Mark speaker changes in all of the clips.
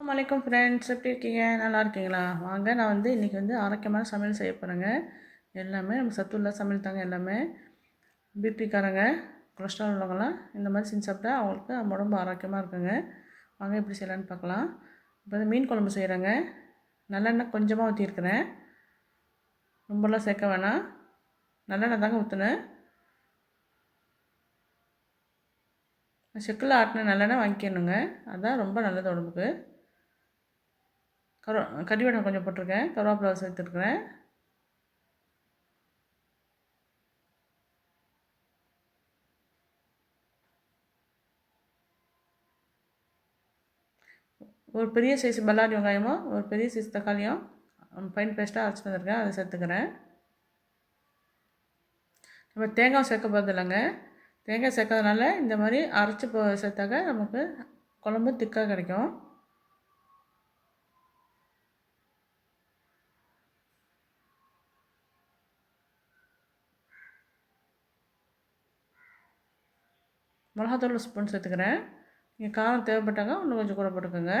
Speaker 1: வணக்கம் ஃப்ரெண்ட்ஸ் எப்படி இருக்கீங்க? நல்லா இருக்கீங்களா? வாங்க நான் வந்து இன்றைக்கி வந்து ஆரோக்கியமான சமையல் செய்ய போகிறேங்க எல்லாமே நம்ம சத்துள்ள சமையல் தாங்க எல்லாமே. பிபிக்காரங்க கொலஸ்ட்ரால் உள்ளவங்களாம் இந்த மாதிரி செஞ்சு சாப்பிட்டா அவங்களுக்கு நம்ம உடம்பு ஆரோக்கியமாக இருக்குங்க. வாங்க எப்படி செய்யலான்னு பார்க்கலாம். இப்போ வந்து மீன் குழம்பு செய்கிறேங்க நல்லெண்ணெய் கொஞ்சமாக ஊற்றிருக்கிறேன் ரொம்பலாம் சேர்க்க வேணாம். நல்லெண்ணெய் தாங்க ஊற்றுனேன் செக்கில் ஆட்டின நல்லெண்ணெய் வாங்கிக்கணுங்க. அதுதான் ரொம்ப நல்லது உடம்புக்கு. கரு கறிவேடம் கொஞ்சம் போட்டிருக்கேன். கருவேப்பிலை சேர்த்துருக்குறேன் ஒரு பெரிய சைஸ் பல்லாரி வெங்காயமும் ஒரு பெரிய சைஸ் தக்காளியும் ஃபைன் பேஸ்ட்டாக அரைச்சிட்டு வந்திருக்கேன். அதை சேர்த்துக்கிறேன். நம்ம தேங்காய் சேர்க்க போகிறது இல்லைங்க. தேங்காய் சேர்க்கறதுனால இந்த மாதிரி அரைச்சி போ சேர்த்தாக்க நமக்கு குழம்பு திக்காக கிடைக்கும். மிளகாத்தூள் ஒரு ஸ்பூன் சேர்த்துக்கிறேன். நீங்கள் காரம் தேவைப்பட்டாங்க இன்னும் கொஞ்சம் கூட போட்டுக்கோங்க.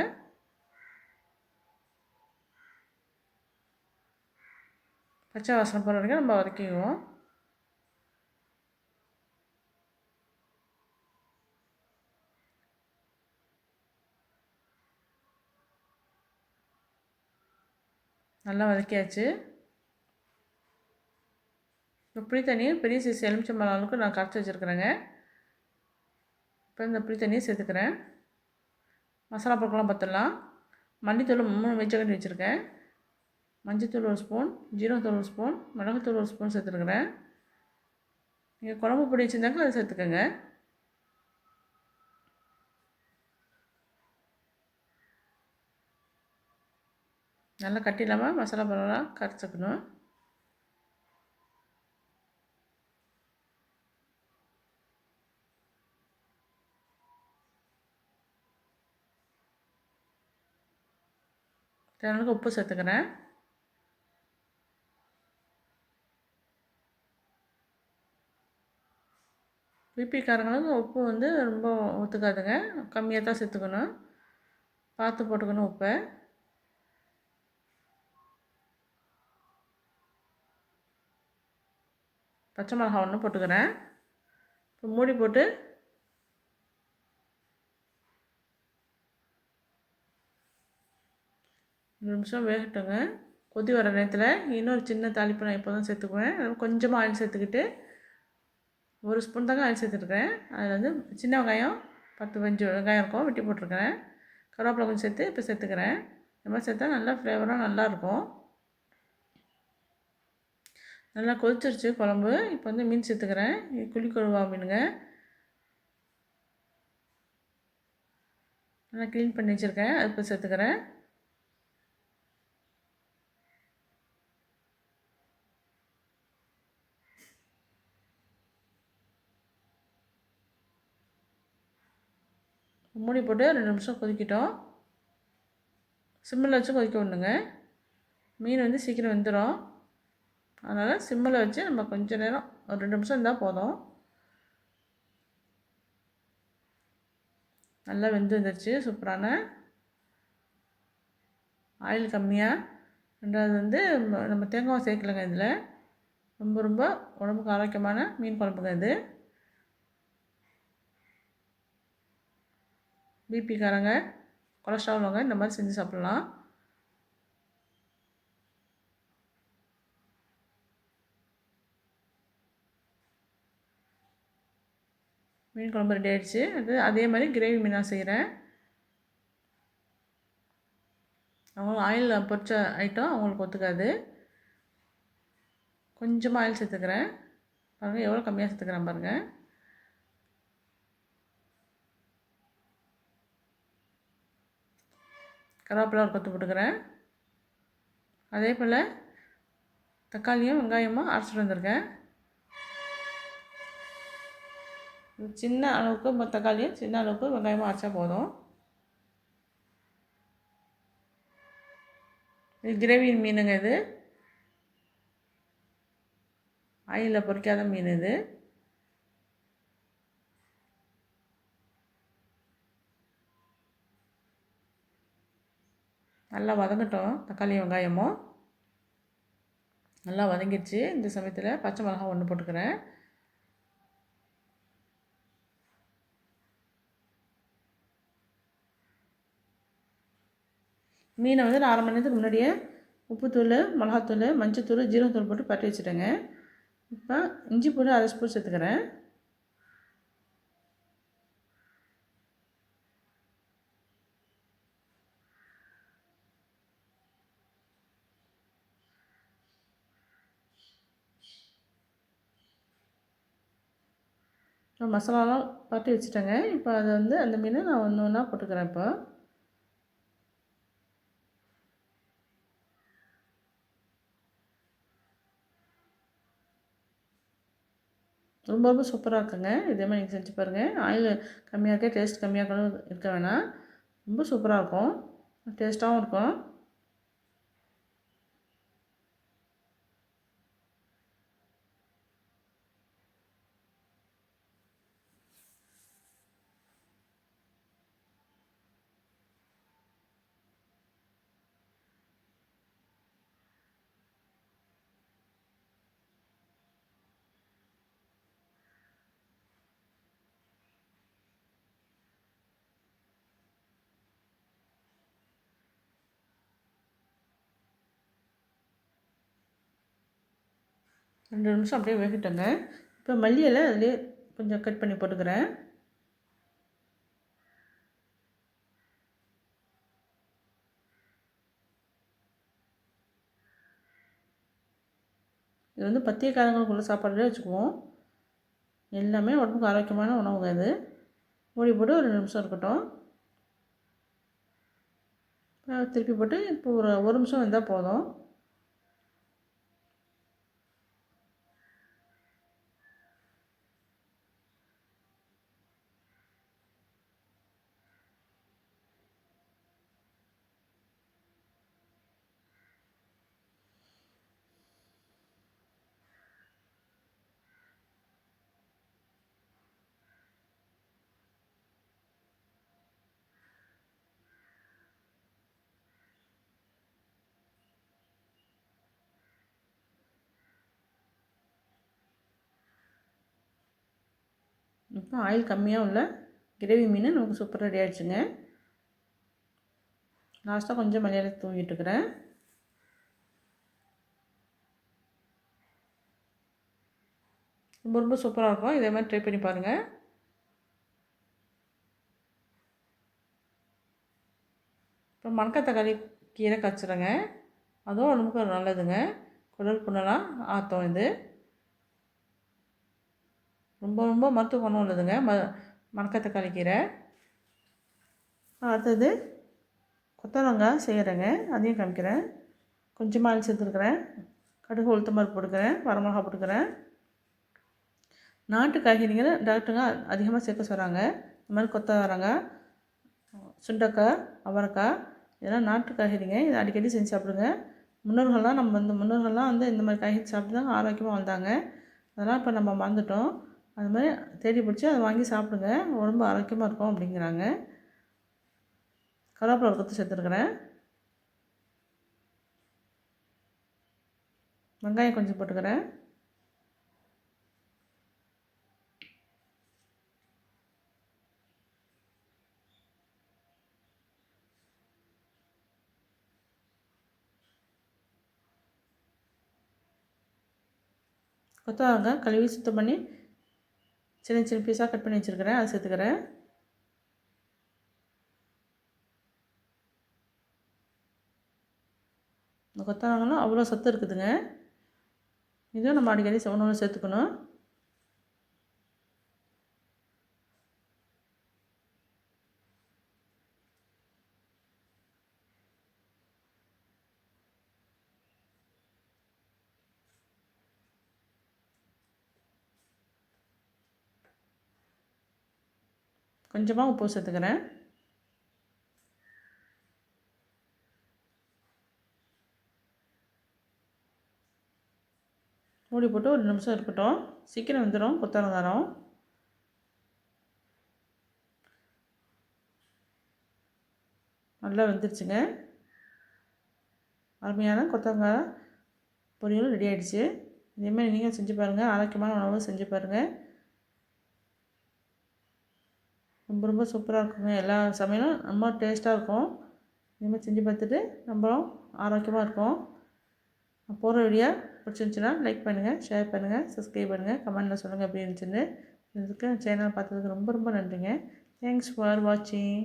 Speaker 1: பச்சை வாசனை போகிற வரைக்கும் நம்ம வதக்கிக்குவோம். நல்லா வதக்கியாச்சு. இப்போ புளி தண்ணியும் பெரிய சைஸ் எலுமிச்சம்பழம் அளவுக்கு நான் கரைச்சி வச்சுருக்குறேங்க. இப்போ இந்த புளி தண்ணியை சேர்த்துக்கிறேன். மசாலா பொருட்கள்லாம் பார்த்துடலாம் மல்லித்தூள் மூணு வெச்சக்கட்டி வச்சுருக்கேன். மஞ்சத்தூள் ஒரு ஸ்பூன் ஜீரகத்தூள் ஒரு ஸ்பூன் மிளகுத்தூள் ஒரு ஸ்பூன் சேர்த்துருக்குறேன். நீங்கள் குழம்பு பொடி வச்சுருந்தாங்க அதை சேர்த்துக்கோங்க. நல்லா கட்டி இல்லாமல் மசாலா பழம்லாம் கரைச்சிக்கணும். அளவுக்கு உப்பு சேர்த்துக்கிறேன். பிபிக்காரங்களுக்கு உப்பு வந்து ரொம்ப ஒத்துக்காதுங்க கம்மியாக தான் சேர்த்துக்கணும். பார்த்து போட்டுக்கணும் உப்பை. பச்சை மிளகா ஒன்று போட்டுக்கிறேன். இப்போ மூடி போட்டு நிமிஷம் வேகட்டுங்க. கொதி வர நேரத்தில் இன்னொரு சின்ன தாளிப்பு நான் இப்போ தான் சேர்த்துக்குவேன் கொஞ்சமாக ஆயில் சேர்த்துக்கிட்டு ஒரு ஸ்பூன் தாங்க ஆயில் சேர்த்துருக்கேன் அதில் வந்து சின்ன வெங்காயம் பத்து பஞ்சு வெங்காயம் இருக்கும் வெட்டி போட்டிருக்கிறேன். கருவேப்பிலை கொஞ்சம் சேர்த்து இப்போ சேர்த்துக்கிறேன். இந்த மாதிரி சேர்த்தா நல்லா ஃப்ளேவராக நல்லாயிருக்கும் நல்லா கொதிச்சிருச்சு குழம்பு. இப்போ வந்து மீன் சேர்த்துக்கிறேன். குழி கொழுவா மீனுங்க. நல்லா க்ளீன் பண்ணி வச்சுருக்கேன். அது இப்போ சேர்த்துக்கிறேன். மூடி போட்டு ரெண்டு நிமிஷம் கொதிக்கிட்டோம். சிம்மில் வச்சு கொதிக்க விடணுங்க. மீன் வந்து சீக்கிரம் வெந்துடும் அதனால் சிம்மில் வச்சு நம்ம கொஞ்சம் நேரம் ஒரு ரெண்டு நிமிஷம் இருந்தால் போதும். நல்லா வெந்து வந்துருச்சு சூப்பரான. ஆயில் கம்மியாக ரெண்டாவது வந்து நம்ம தேங்காய் சேர்க்கலைங்க இதில். ரொம்ப ரொம்ப உடம்புக்கு ஆரோக்கியமான மீன் குழம்புங்க இது. பிபிக்காரங்க கொலஸ்ட்ரால் உள்ளவங்க இந்த மாதிரி செஞ்சு சாப்பிட்லாம். மீன் குழம்பு ரெடி ஆகிடுச்சு அது அதே மாதிரி கிரேவி மீனாக செய்கிறேன் அவங்க ஆயில் பொரிச்ச ஐட்டம் அவங்களுக்கு ஒத்துக்காது. கொஞ்சமாக ஆயில் சேர்த்துக்கிறேன். பாருங்கள் எவ்வளோ கம்மியாக சேர்த்துக்கிறேன் பாருங்கள் கருவேப்பிலை ஒரு கொத்து போட்டுக்கிறேன். அதே போல் தக்காளியும் வெங்காயமும் அரைச்சிட்டு வந்திருக்கேன். சின்ன அளவுக்கு தக்காளியும் சின்ன அளவுக்கு வெங்காயமும் அரைச்சா போதும். இது கிரேவி மீனுங்க இது. ஆயிலில் பொறிக்காத மீன் இது. நல்லா வதங்கட்டும். தக்காளி வெங்காயமும். நல்லா வதங்கிடுச்சு. இந்த சமயத்தில் பச்சை மிளகா ஒன்று போட்டுக்கிறேன். மீனை வந்து நான் அரை மணி நேரத்துக்கு முன்னாடியே உப்புத்தூள் மிளகாத்தூள் மஞ்சத்தூள் ஜீரகத்தூள் போட்டு பட்டி வச்சுட்டேங்க. இப்போ இஞ்சி பூண்டு அரை ஸ்பூன் சேர்த்துக்கிறேன். மசாலாலாம் பட்டி வச்சுட்டேங்க. இப்போ அதை வந்து அந்த மீனை நான் ஒன்று ஒன்றா போட்டுக்கிறேன் இப்போ. ரொம்ப ரொம்ப சூப்பராக இருக்குங்க. இதே மாதிரி நீங்கள் செஞ்சு பாருங்கள் ஆயில் கம்மியாக இருக்க டேஸ்ட் கம்மியாக இருக்க வேணாம். ரொம்ப சூப்பராக இருக்கும். டேஸ்ட்டாகவும் இருக்கும். ரெண்டு நிமிஷம் அப்படியே வேகட்டங்க. இப்போ மல்லியில் அதிலே கொஞ்சம் கட் பண்ணி போட்டுக்கிறேன். இது வந்து பத்திய பத்தியக்காரங்களுக்குள்ள சாப்பாடுலேயே வச்சுக்குவோம். எல்லாமே உடம்புக்கு ஆரோக்கியமான உணவுங்க இது. மூடி போட்டு ஒரு நிமிஷம் இருக்கட்டும். திருப்பி போட்டு இப்போ ஒரு ஒரு நிமிஷம் வந்தால் போதும். இப்போ ஆயில் கம்மியாக உள்ள கிரேவி மீன் நமக்கு சூப்பர் ரெடி ஆகிடுச்சுங்க லாஸ்ட்டாக கொஞ்சம் மலையாள தூங்கிட்டுருக்குறேன் ரொம்ப ரொம்ப சூப்பராக இருக்கும். இதே மாதிரி ட்ரை பண்ணி பாருங்கள் இப்போ மணக்க தக்காளி கீரை கச்சுறேங்க அதுவும் உடம்புக்கு நல்லதுங்க. குடல் புண்ணெல்லாம் ஆத்தம் இது. ரொம்ப ரொம்ப மருத்துவ குணம் உள்ளதுங்க. ம மணக்கத்தக்காளி கீரை அடுத்தது கொத்தவரங்காய் செய்கிறேங்க அதையும் காமிக்கிறேன் கொஞ்சமாக அரிசி சேர்த்துருக்குறேன் கடுகு உளுத்தம்பருப்பு போட்டுக்கிறேன். வரமிளகா போட்டுக்கிறேன். நாட்டு காய்கறிகளை டாக்டருங்க அதிகமாக சேர்க்க சொல்கிறாங்க இந்த மாதிரி கொத்தவரங்காய் சுண்டக்காய் அவரைக்காய் இதெல்லாம் நாட்டு காய்கறிங்க. இதை அடிக்கடி செஞ்சு சாப்பிடுங்க. முன்னோர்கள்லாம் நம்ம வந்து முன்னோர்கள்லாம் வந்து இந்த மாதிரி காய்கறி சாப்பிட்டு தான் ஆரோக்கியமாக வந்தாங்க அதெல்லாம் இப்போ நம்ம மறந்துட்டோம். அது மாதிரி தேடி பிடிச்சி அதை வாங்கி சாப்பிடுங்க. உடம்பு ஆரோக்கியமாக இருக்கும் அப்படிங்கிறாங்க. கருவேப்பிலை ஒரு கொத்து சேர்த்துருக்குறேன். வெங்காயம் கொஞ்சம் போட்டுக்கிறேன். கொத்தவரங்காய் கழுவி சுத்தம் பண்ணி சின்ன சின்ன பீஸாக கட் பண்ணி வச்சுருக்கிறேன். அதை சேர்த்துக்கிறேன். இந்த கொத்தவரங்கெல்லாம் அவ்வளோ சத்து இருக்குதுங்க. இதுவும் நம்ம அடிக்கடி உணவு சேர்த்துக்கணும். கொஞ்சமாக உப்பு சேர்த்துக்கிறேன். மூடி போட்டு ஒரு நிமிஷம் இருக்கட்டும். சீக்கிரம் வந்துடும் கொத்தரங்காரம் நல்லா வெந்துருச்சுங்க. அருமையான கொத்தரங்காய் பொரியல் ரெடி ஆகிடுச்சு இதேமாதிரி நீங்கள் செஞ்சு பாருங்கள் ஆரோக்கியமான உணவு செஞ்சு பாருங்கள் ரொம்ப ரொம்ப சூப்பராக இருக்குங்க. எல்லா சமையலும் ரொம்ப டேஸ்ட்டாக இருக்கும். இதுமாதிரி செஞ்சு பார்த்துட்டு நம்மளும் ஆரோக்கியமாக இருக்கும் போகிற வீடியோ பிடிச்சிருந்துச்சின்னா லைக் பண்ணுங்கள் ஷேர் பண்ணுங்கள் சப்ஸ்கிரைப் பண்ணுங்கள் கமெண்ட்டில் சொல்லுங்கள் எப்படி இருந்துச்சுன்னு. இதுக்கு சேனல் பார்த்ததுக்கு ரொம்ப ரொம்ப நன்றிங்க. தேங்க்ஸ் ஃபார் வாட்சிங்